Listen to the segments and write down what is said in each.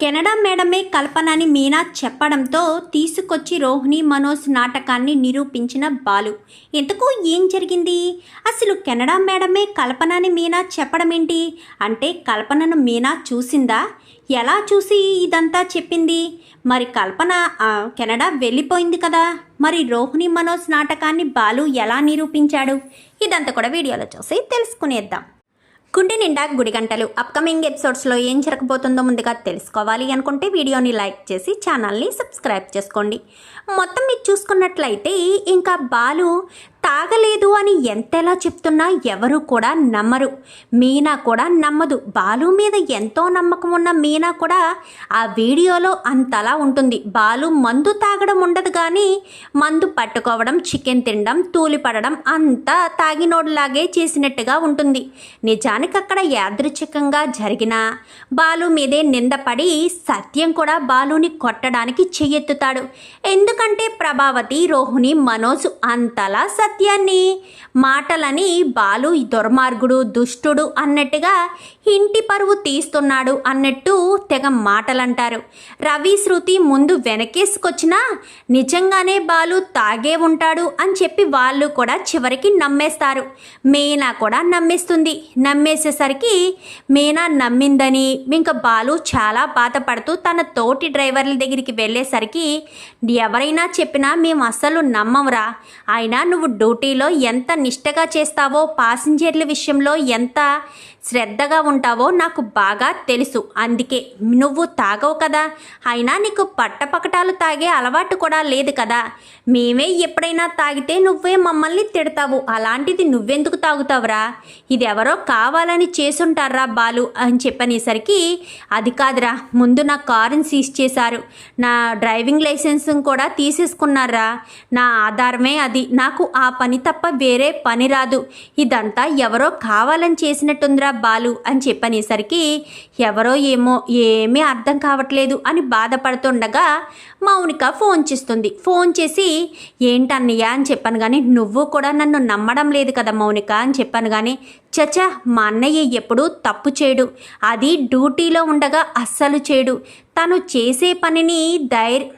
Canada మేడమే కల్పనని Meena చెప్పడంతో తీసుకొచ్చి రోహిణి మనోజ్ నాటకాన్ని నిరూపించిన బాలు. ఇంతకు ఏం జరిగింది? అసలు కెనడా మేడమే కల్పనని మీనా చెప్పడం ఏంటి అంటే కల్పనను మీనా చూసిందా? ఎలా చూసి ఇదంతా చెప్పింది? మరి కల్పన కెనడా వెళ్ళిపోయింది కదా. మరి రోహిణి మనోజ్ నాటకాన్ని బాలు ఎలా నిరూపించాడు? ఇదంతా కూడా వీడియోలో చూసి తెలుసుకునేద్దాం. గుండె నిండా గుడి గంటలు. అప్కమింగ్ ఎపిసోడ్స్లో ఏం జరగబోతుందో ముందుగా తెలుసుకోవాలి అనుకుంటే వీడియోని లైక్ చేసి ఛానల్ని సబ్స్క్రైబ్ చేసుకోండి. మొత్తం మీరు చూసుకున్నట్లయితే ఇంకా బాలు తాగలేదు అని ఎంతెలా చెప్తున్నా ఎవరు కూడా నమ్మరు. మీనా కూడా నమ్మదు. బాలు మీద ఎంతో నమ్మకం ఉన్న మీనా కూడా ఆ వీడియోలో అంతలా ఉంటుంది. బాలు మందు తాగడం ఉండదు కానీ మందు పట్టుకోవడం చికెన్ తినడం తూలిపడడం అంతా తాగినోడులాగే చేసినట్టుగా ఉంటుంది. నిజానికి అక్కడ యాదృచ్ఛికంగా జరిగిన బాలు మీదే నిందపడి సత్యం కూడా బాలుని కొట్టడానికి చెయ్యెత్తుతాడు. ఎందుకంటే ప్రభావతి రోహిణి మనోజ్ అంతలా సత్యాన్ని మాటలని బాలు దుర్మార్గుడు దుష్టుడు అన్నట్టుగా ఇంటి పరువు తీస్తున్నాడు అన్నట్టు తెగ మాటలంటారు. రవి శృతి ముందు వెనకేసుకొచ్చినా నిజంగానే బాలు తాగే ఉంటాడు అని చెప్పి వాళ్ళు కూడా చివరికి నమ్మేస్తారు. మీనా కూడా నమ్మేస్తుంది. నమ్మేసేసరికి మీనా నమ్మిందని ఇంకా బాలు చాలా బాధపడుతూ తన తోటి డ్రైవర్ల దగ్గరికి వెళ్ళేసరికి ఎవరైనా చెప్పినా మేము అస్సలు నమ్మమురా. అయినా నువ్వు డ్యూటీలో ఎంత నిష్టగా చేస్తావో పాసింజర్ల విషయంలో ఎంత శ్రద్ధగా ఉంటావో నాకు బాగా తెలుసు. అందుకే నువ్వు తాగవు కదా. అయినా నీకు పట్టపకటాలు తాగే అలవాటు కూడా లేదు కదా. మేమే ఎప్పుడైనా తాగితే నువ్వే మమ్మల్ని తిడతావు. అలాంటిది నువ్వెందుకు తాగుతావురా? ఇది ఎవరో కావాలని చేసుంటారా బాలు అని చెప్పనేసరికి అది కాదురా ముందు నా కారుని సీజ్ చేశారు. నా డ్రైవింగ్ లైసెన్స్ కూడా తీసేసుకున్నారా నా ఆధారమే అది. నాకు ఆ పని తప్ప వేరే పని రాదు. ఇదంతా ఎవరో కావాలని చేసినట్టుందిరా. బాలు అని చెప్పనేసరికి ఎవరో ఏమో ఏమీ అర్థం కావట్లేదు అని బాధపడుతుండగా మౌనిక ఫోన్ చేస్తుంది. ఫోన్ చేసి ఏంటన్నయ్య? అని చెప్పాను కానీ నువ్వు కూడా నన్ను నమ్మడం లేదు కదా మౌనిక అని చెప్పాను కానీ చచా మా అన్నయ్య ఎప్పుడూ తప్పు చేయడు. అది డ్యూటీలో ఉండగా అస్సలు చేయడు. తను చేసే పనిని ధైర్య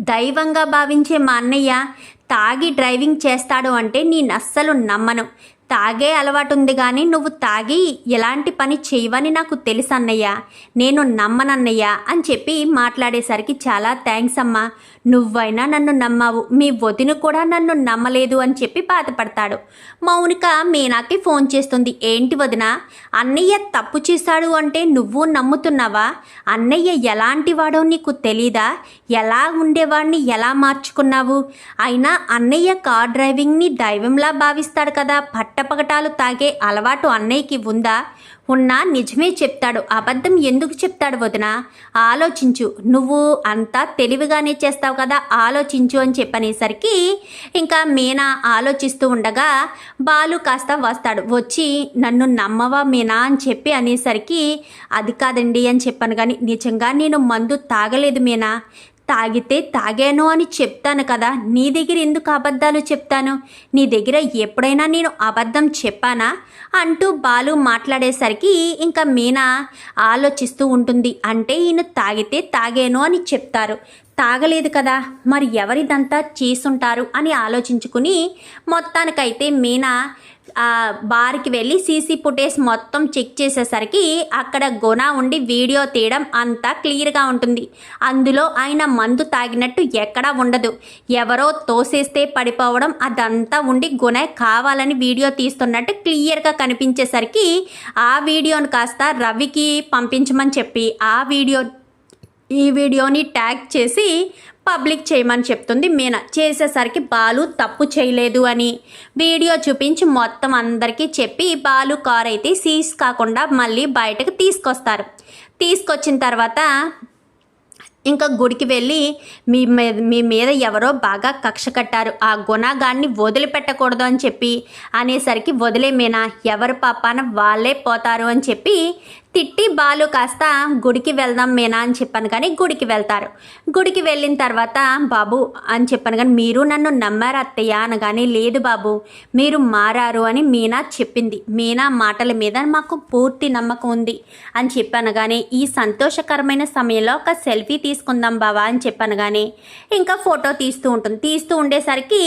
దైవంగా భావించే మా అన్నయ్య తాగి డ్రైవింగ్ చేస్తాడు అంటే నేను అస్సలు నమ్మను. తాగే అలవాటు ఉంది కానీ నువ్వు తాగి ఎలాంటి పని చేయవని నాకు తెలుసు అన్నయ్య. నేను నమ్మనన్నయ్య అని చెప్పి మాట్లాడేసరికి చాలా థ్యాంక్స్ అమ్మా. నువ్వైనా నన్ను నమ్మావు. మీ వదిన కూడా నన్ను నమ్మలేదు అని చెప్పి బాధపడతాడు. మౌనిక మీనాకి ఫోన్ చేస్తుంది. ఏంటి వదిన? అన్నయ్య తప్పు చేశాడు అంటే నువ్వు నమ్ముతున్నావా? అన్నయ్య ఎలాంటి వాడో నీకు తెలీదా? ఎలా ఉండేవాడిని ఎలా మార్చుకున్నావు? అయినా అన్నయ్య కార్ డ్రైవింగ్ని దైవంలా భావిస్తాడు కదా. పట్టపగటాలు తాగే అలవాటు అన్నయ్యకి ఉందా? ఉన్నా నిజమే చెప్తాడు. అబద్ధం ఎందుకు చెప్తాడు వదిన? ఆలోచించు. నువ్వు అంతా తెలివిగానే చేస్తావు కదా ఆలోచించు అని చెప్పనేసరికి ఇంకా మీనా ఆలోచిస్తూ ఉండగా బాలు కాస్త వస్తాడు. వచ్చి నన్ను నమ్మవా మీనా? అని చెప్పి అనేసరికి అది కాదండి అని చెప్పాను కానీ నిజంగా నేను మందు తాగలేదు మీనా? తాగితే తాగాను అని చెప్తాను కదా. నీ దగ్గర ఎందుకు అబద్ధాలు చెప్తాను? నీ దగ్గర ఎప్పుడైనా నేను అబద్ధం చెప్పానా? అంటూ బాలు మాట్లాడేసరికి ఇంకా మీనా ఆలోచిస్తూ ఉంటుంది. అంటే ఈయన తాగితే తాగాను అని చెప్తారు. తాగలేదు కదా మరి ఎవరిదంతా చేసుంటారు అని ఆలోచించుకుని మొత్తానికైతే మీనా ఆ బార్కి వెళ్ళి సీసీ ఫుటేజ్ మొత్తం చెక్ చేసేసరికి అక్కడ గుణ ఉండి వీడియో తీయడం అంతా క్లియర్గా ఉంటుంది. అందులో ఆయన మందు తాగినట్టు ఎక్కడా ఉండదు. ఎవరో తోసేస్తే పడిపోవడం అదంతా ఉండి గుణ కావాలని వీడియో తీస్తున్నట్టు క్లియర్గా కనిపించేసరికి ఆ వీడియోను కాస్త రవికి పంపించమని చెప్పి ఆ వీడియో ఈ వీడియోని ట్యాగ్ చేసి పబ్లిక్ చేయమని చెప్తుంది మీనా. చేసేసరికి బాలు తప్పు చేయలేదు అని. వీడియో చూపించి మొత్తం అందరికీ చెప్పి బాలు కార్ అయితే సీజ్ కాకుండా మళ్ళీ బయటకు తీసుకొస్తారు. తీసుకొచ్చిన తర్వాత ఇంకా గుడికి వెళ్ళి మీ మీద మీ మీద ఎవరో బాగా కక్ష కట్టారు. ఆ గుణగాన్ని వదిలిపెట్టకూడదు అని చెప్పి అనేసరికి వదిలేమేనా ఎవరి పాపాన వాళ్ళే పోతారు అని చెప్పి తిట్టి బాలు కాస్త గుడికి వెళ్దాం మేనా అని చెప్పాను కానీ గుడికి వెళ్తారు. గుడికి వెళ్ళిన తర్వాత బాబు అని చెప్పాను కానీ మీరు నన్ను నమ్మారు అత్తయ్య? అనగానే లేదు బాబు మీరు మారారు అని మీనా చెప్పింది. మీనా మాటల మీద మాకు పూర్తి నమ్మకం ఉంది అని చెప్పాను కానీ ఈ సంతోషకరమైన సమయంలో ఒక సెల్ఫీ తీసుకుందాం బావా అని చెప్పాను కానీ ఇంకా ఫోటో తీస్తూ ఉంటుంది. తీస్తూ ఉండేసరికి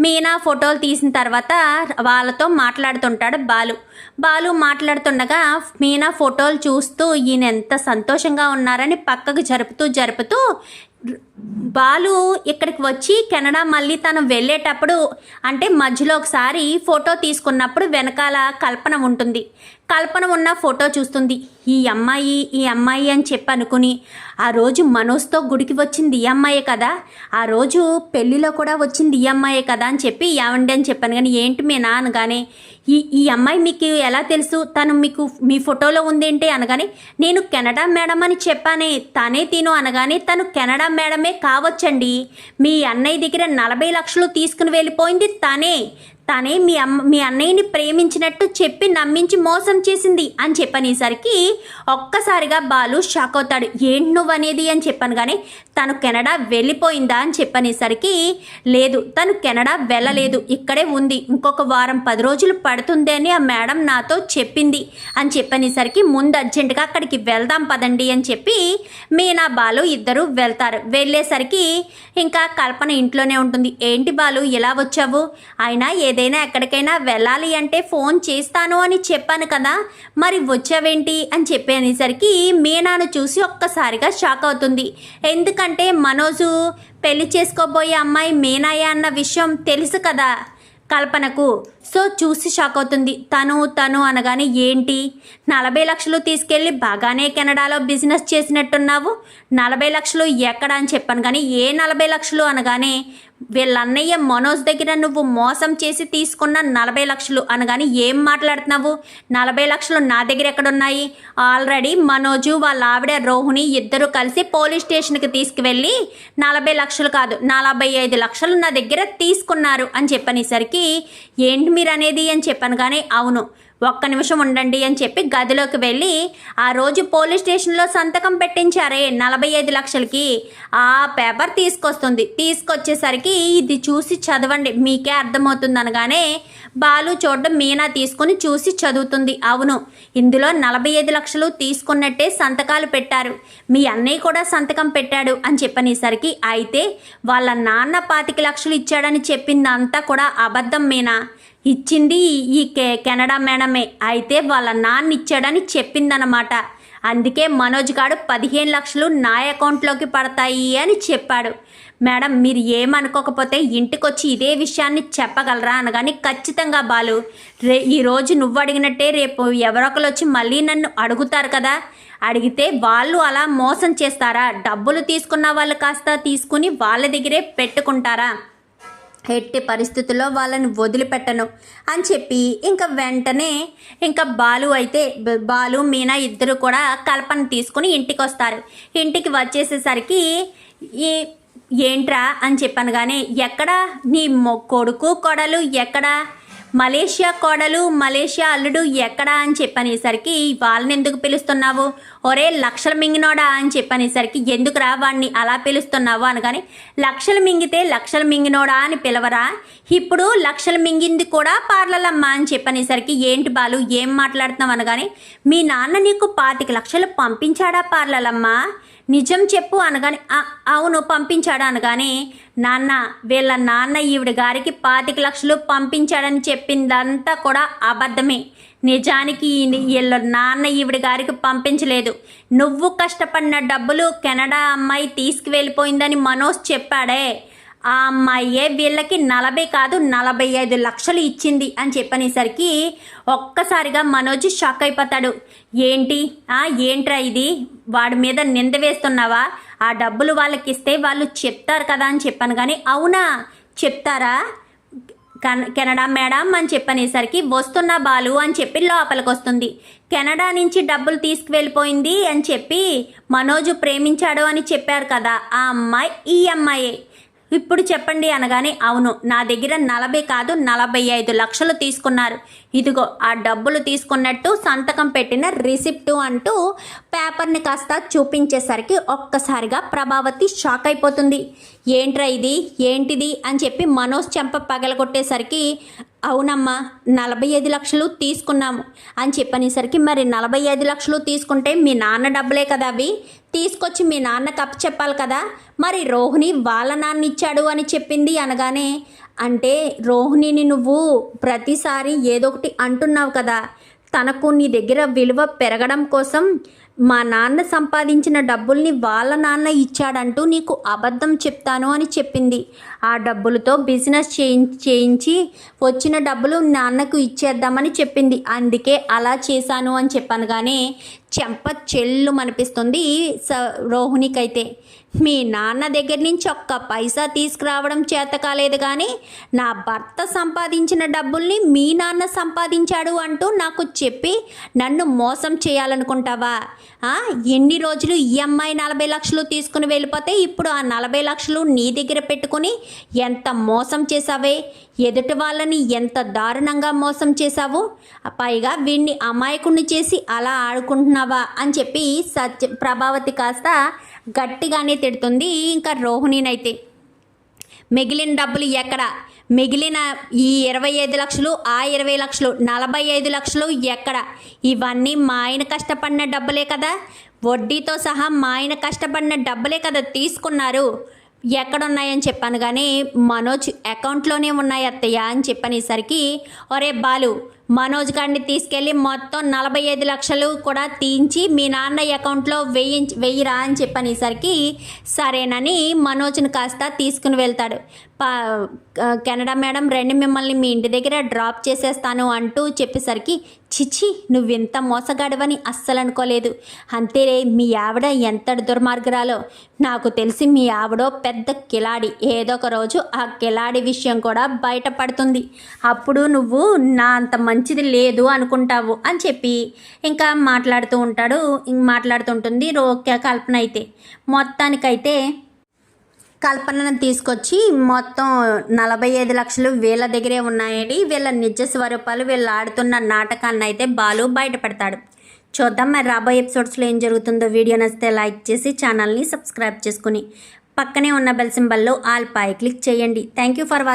మీనా ఫోటోలు తీసిన తర్వాత వాళ్ళతో మాట్లాడుతుంటాడు బాలు. బాలు మాట్లాడుతుండగా మీనా ఫోటో ఫోటోలు చూస్తూ ఈయన ఎంత సంతోషంగా ఉన్నారని పక్కకు జరుపుతూ జరుపుతూ బాలు ఇక్కడికి వచ్చి కెనడా మళ్ళీ తను వెళ్ళేటప్పుడు అంటే మధ్యలో ఒకసారి ఫోటో తీసుకున్నప్పుడు వెనకాల కల్పన ఉంటుంది. కల్పన ఉన్న ఫోటో చూస్తుంది. ఈ అమ్మాయి ఈ అమ్మాయి అని చెప్పి అనుకుని ఆ రోజు మనోజ్తో గుడికి వచ్చింది ఈ అమ్మాయే కదా? ఆ రోజు పెళ్ళిలో కూడా వచ్చింది ఈ అమ్మాయే కదా అని చెప్పి ఏమండి అని చెప్పాను. కానీ ఏంటి మీ నాన్నగానే ఈ ఈ అమ్మాయి మీకు ఎలా తెలుసు? తను మీకు మీ ఫోటోలో ఉందేంటి అనగానే నేను కెనడా మేడం అని చెప్పానే తనే తిను అనగానే తను కెనడా మేడమే కావచ్చండి. మీ అన్నయ్య దగ్గర నలభై లక్షలు తీసుకుని వెళ్ళిపోయింది తనే. తనే మీ అమ్మ మీ అన్నయ్యని ప్రేమించినట్టు చెప్పి నమ్మించి మోసం చేసింది అని చెప్పనేసరికి ఒక్కసారిగా బాలు షాక్ అవుతాడు. ఏంటి నువ్వనేది? అని చెప్పాను కానీ తను కెనడా వెళ్ళిపోయిందా? అని చెప్పనేసరికి లేదు తను కెనడా వెళ్ళలేదు. ఇక్కడే ఉంది. ఇంకొక వారం పది రోజులు పడుతుంది అని ఆ మేడం నాతో చెప్పింది. అని చెప్పనేసరికి ముందు అర్జెంటుగా అక్కడికి వెళ్దాం పదండి అని చెప్పి మీనా బాలు ఇద్దరు వెళ్తారు. వెళ్ళేసరికి ఇంకా కల్పన ఇంట్లోనే ఉంటుంది. ఏంటి బాలు ఎలా వచ్చావు? అయినా ఏదైనా ఎక్కడికైనా వెళ్ళాలి అంటే ఫోన్ చేస్తాను అని చెప్పాను కదా మరి వచ్చావేంటి అని చెప్పేసరికి మీనాను చూసి ఒక్కసారిగా షాక్ అవుతుంది. ఎందుకంటే మనోజు పెళ్ళి చేసుకోబోయే అమ్మాయి మీనాయ అన్న విషయం తెలుసు కదా కల్పనకు. సో చూసి షాక్ అవుతుంది. తను తను అనగానే ఏంటి? నలభై లక్షలు తీసుకెళ్ళి బాగానే కెనడాలో బిజినెస్ చేసినట్టున్నావు. నలభై లక్షలు ఎక్కడ అని చెప్పాను కానీ ఏ నలభై లక్షలు అనగానే వీళ్ళన్నయ్య మనోజ్ దగ్గర నువ్వు మోసం చేసి తీసుకున్న నలభై లక్షలు అనగాని ఏం మాట్లాడుతున్నావు? నలభై లక్షలు నా దగ్గర ఎక్కడున్నాయి? ఆల్రెడీ మనోజు వాళ్ళ ఆవిడ రోహిణి ఇద్దరు కలిసి పోలీస్ స్టేషన్కి తీసుకువెళ్ళి నలభై లక్షలు కాదు నలభై ఐదు లక్షలు నా దగ్గర తీసుకున్నారు అని చెప్పనేసరికి ఏంటి అనేది అని చెప్పాను. కానీ అవును ఒక్క నిమిషం ఉండండి అని చెప్పి గదిలోకి వెళ్ళి ఆ రోజు పోలీస్ స్టేషన్లో సంతకం పెట్టించారే నలభై ఐదు లక్షలకి. ఆ పేపర్ తీసుకొస్తుంది. తీసుకొచ్చేసరికి ఇది చూసి చదవండి. మీకే అర్థమవుతుంది అనగానే బాలు చూడడం మీనా తీసుకుని చూసి చదువుతుంది. అవును ఇందులో నలభై ఐదు లక్షలు తీసుకున్నట్టే సంతకాలు పెట్టారు. మీ అన్నయ్య కూడా సంతకం పెట్టాడు అని చెప్పనేసరికి అయితే వాళ్ళ నాన్న పాతిక లక్షలు ఇచ్చాడని చెప్పిందంతా కూడా అబద్ధం మీనా. ఇచ్చింది ఈ కె కెనడా మేడమే. అయితే వాళ్ళ నాన్న ఇచ్చాడని చెప్పిందనమాట అందుకే మనోజ్ గాడు పదిహేను లక్షలు నా అకౌంట్లోకి పడతాయి అని చెప్పాడు. మేడం మీరు ఏమనుకోకపోతే ఇంటికొచ్చి ఇదే విషయాన్ని చెప్పగలరా అనగాని ఖచ్చితంగా బాలు. రే ఈరోజు నువ్వు అడిగినట్టే రేపు ఎవరొకరు వచ్చి మళ్ళీ నన్ను అడుగుతారు కదా? అడిగితే వాళ్ళు అలా మోసం చేస్తారా? డబ్బులు తీసుకున్న వాళ్ళు కాస్త తీసుకుని వాళ్ళ దగ్గరే పెట్టుకుంటారా? ఎట్టి పరిస్థితుల్లో వాళ్ళని వదిలిపెట్టను అని చెప్పి ఇంకా వెంటనే ఇంకా బాలు అయితే బాలు మీనా ఇద్దరు కూడా కల్పన తీసుకుని ఇంటికి వస్తారు ఇంటికి వచ్చేసేసరికి ఈ ఏంట్రా అని చెప్పాను కానీ ఎక్కడ నీ మొ- కొడుకు కొడలు ఎక్కడ? మలేషియా కోడలు మలేషియా అల్లుడు ఎక్కడా అని చెప్పనేసరికి వాళ్ళని ఎందుకు పిలుస్తున్నావు? ఒరే లక్షలు మింగినోడా అని చెప్పనేసరికి ఎందుకురా వాడిని అలా పిలుస్తున్నావు అనగాని లక్షలు మింగితే లక్షలు మింగినోడా అని పిలవరా? ఇప్పుడు లక్షలు మింగింది కూడా పార్లలమ్మ అని చెప్పనేసరికి ఏంటి బాలు ఏం మాట్లాడుతున్నావు అనగాని మీ నాన్న నీకు పాతిక లక్షలు పంపించాడా పార్లలమ్మ? నిజం చెప్పు అనగానే అవును పంపించాడు అనగానే నాన్న వీళ్ళ నాన్న ఈవిడ గారికి పాతిక లక్షలు పంపించాడని చెప్పిందంతా కూడా అబద్ధమే. నిజానికి వీళ్ళ నాన్న ఈవిడ గారికి పంపించలేదు. నువ్వు కష్టపడిన డబ్బులు కెనడా అమ్మాయి తీసుకువెళ్ళిపోయిందని మనోజ్ చెప్పాడే. ఆ అమ్మాయే వీళ్ళకి నలభై కాదు నలభై ఐదు లక్షలు ఇచ్చింది అని చెప్పనేసరికి ఒక్కసారిగా మనోజ్ షాక్ అయిపోతాడు. ఏంటి? ఆ ఏంట్రా ఇది? వాడి మీద నింద వేస్తున్నావా? ఆ డబ్బులు వాళ్ళకి ఇస్తే వాళ్ళు చెప్తారు కదా అని చెప్పాను కానీ అవునా? చెప్తారా? కన- కెనడా మేడం అని చెప్పనేసరికి వస్తున్న బాలు అని చెప్పి లోపలికి వస్తుంది కెనడా నుంచి డబ్బులు తీసుకువెళ్ళిపోయింది అని చెప్పి మనోజు ప్రేమించాడు అని చెప్పారు కదా ఆ అమ్మాయి ఈ అమ్మాయే. ఇప్పుడు చెప్పండి అనగానే అవును నా దగ్గర నలభై కాదు నలభై ఐదు లక్షలు తీసుకున్నారు. ఇదిగో ఆ డబ్బులు తీసుకున్నట్టు సంతకం పెట్టిన రిసిప్టు అంటూ పేపర్ని కాస్త చూపించేసరికి ఒక్కసారిగా ప్రభావతి షాక్ అయిపోతుంది. ఏంట్రా ఇది? ఏంటిది? అని చెప్పి మనోజ్ చెంప పగలగొట్టేసరికి అవునమ్మా నలభై ఐదు లక్షలు తీసుకున్నాము. అని చెప్పనేసరికి మరి నలభై ఐదు లక్షలు తీసుకుంటే మీ నాన్న డబ్బులే కదా అవి? తీసుకొచ్చి మీ నాన్న కప్పు చెప్పాలి కదా. మరి రోహిణి వాళ్ళ నాన్న ఇచ్చాడు అని చెప్పింది అనగానే అంటే రోహిణిని నువ్వు ప్రతిసారి ఏదో ఒకటి అంటున్నావు కదా. తనకు నీ దగ్గర విలువ పెరగడం కోసం మా నాన్న సంపాదించిన డబ్బుల్ని వాళ్ళ నాన్న ఇచ్చాడంటూ నీకు అబద్ధం చెప్తాను అని చెప్పింది. ఆ డబ్బులతో బిజినెస్ చేయిం చేయించి వచ్చిన డబ్బులు నాన్నకు ఇచ్చేద్దామని చెప్పింది. అందుకే అలా చేశాను అని చెప్పాను కానీ చెంప చెల్లు అనిపిస్తుంది స రోహిణికైతే. మీ నాన్న దగ్గర నుంచి ఒక్క పైసా తీసుకురావడం చేత కాలేదు కానీ నా భర్త సంపాదించిన డబ్బుల్ని మీ నాన్న సంపాదించాడు అంటూ నాకు చెప్పి నన్ను మోసం చేయాలనుకుంటావా? ఎన్ని రోజులు ఈఎంఐ నలభై లక్షలు తీసుకుని వెళ్ళిపోతే ఇప్పుడు ఆ నలభై లక్షలు నీ దగ్గర పెట్టుకుని ఎంత మోసం చేసావే ఎదుటి వాళ్ళని ఎంత దారుణంగా మోసం చేశావు? పైగా వీడిని అమాయకుణ్ణి చేసి అలా ఆడుకుంటున్నావా? అని చెప్పి సత్య ప్రభావతి కాస్త గట్టిగానే తిడుతుంది. ఇంకా రోహిణినైతే మిగిలిన డబ్బులు ఎక్కడ? మిగిలిన ఈ ఇరవై ఐదు లక్షలు ఆ ఇరవై లక్షలు నలభై ఐదు లక్షలు ఎక్కడ? ఇవన్నీ మా ఆయన కష్టపడిన డబ్బులే కదా. వడ్డీతో సహా మా ఆయన కష్టపడిన డబ్బులే కదా తీసుకున్నారు. ఎక్కడున్నాయని చెప్పాను కానీ మనోజ్ అకౌంట్లోనే ఉన్నాయి అత్తయ్య అని చెప్పనేసరికి ఒరే బాలు మనోజ్ గారిని తీసుకెళ్ళి మొత్తం నలభై ఐదు లక్షలు కూడా తీయించి మీ నాన్న అకౌంట్లో వెయ్యి వెయ్యిరా అని చెప్పనేసరికి సరేనని మనోజ్ని కాస్త తీసుకుని వెళ్తాడు. కెనడా మేడం రండి మిమ్మల్ని మీ ఇంటి దగ్గర డ్రాప్ చేసేస్తాను అంటూ చెప్పేసరికి చిచి నువ్వెంత మోసగాడవని అస్సలు అనుకోలేదు. అంతే మీ ఆవిడ ఎంత దుర్మార్గురాలో. నాకు తెలిసి మీ ఆవిడో పెద్ద కిలాడి. ఏదో ఒక రోజు ఆ కిలాడి విషయం కూడా బయటపడుతుంది. అప్పుడు నువ్వు నా అంత మంచిది లేదు అనుకుంటావు అని చెప్పి ఇంకా మాట్లాడుతూ ఉంటాడు మాట్లాడుతుంటుంది రోక్య కల్పన అయితే. మొత్తానికైతే కల్పనను తీసుకొచ్చి మొత్తం నలభై ఐదు లక్షలు వీళ్ళ దగ్గరే ఉన్నాయని వీళ్ళ నిజ స్వరూపాలు వీళ్ళు ఆడుతున్న నాటకాన్ని అయితే బాలు బయటపెడతాడు చూద్దాం మరి రాబోయే ఎపిసోడ్స్లో ఏం జరుగుతుందో. వీడియో నచ్చితే లైక్ చేసి ఛానల్ని సబ్స్క్రైబ్ చేసుకుని పక్కనే ఉన్న బెల్ సింబల్లో ఆల్ పై క్లిక్ చేయండి. Thank you for